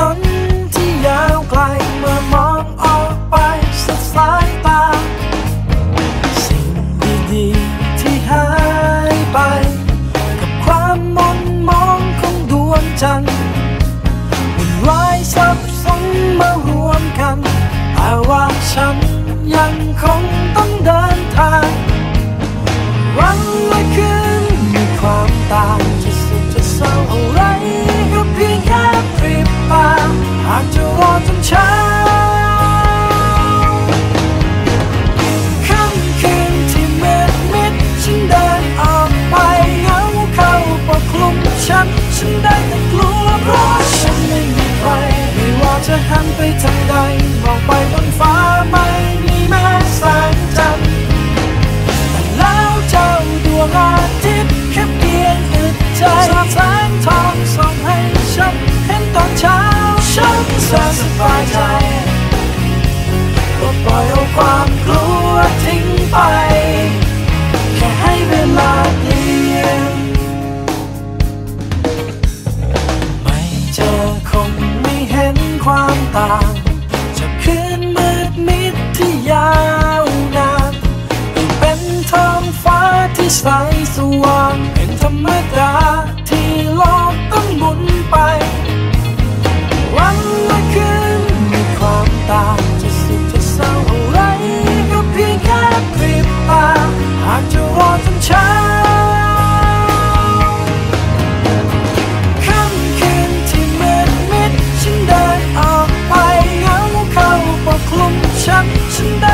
นนที่ยาวไกลเมื่อมองออกไปสุดสายตา สิ่งดีๆที่หายไป กับความมนมองของดวงจันทร์วุ่นวายสับสนมารวมกันแต่ว่าฉันยังคง จะหันไปทางใดมองไปบนฟ้าไม่มีแม้แสงจันทร์แต่แล้วเจ้าดวงอาทิตย์แค่เพียงอึดใจสาดแสงทองส่องให้ฉันเห็นตอนเช้าฉันแสสบายใจปล่อยเอาความกลัวทิ้งไป แค่ให้เวลา ใสสว่างเป็นธรรมดา ที่โลกต้องหมุนไป วันและคืนมีความต่างจะสุขจะเศร้าอะไรก็เพียงแค่พริบตาหากจะรอจนเช้าคำคืนที่มืดมิดฉันเดินออกไปเหงาเขาปกคลุมฉันฉันได้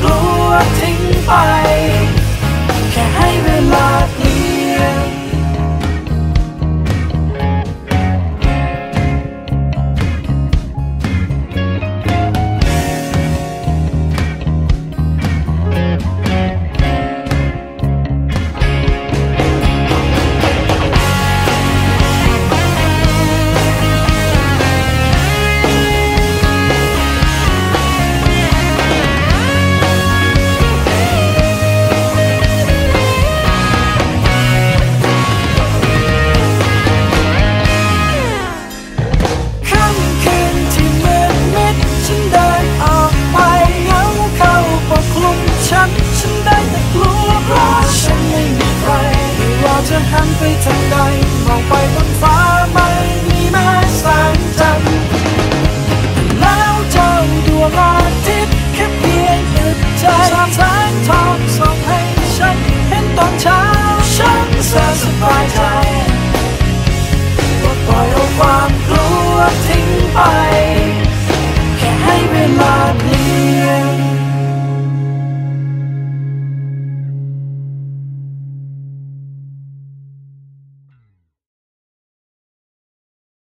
ตอนเช้าฉันแสนสบายใจ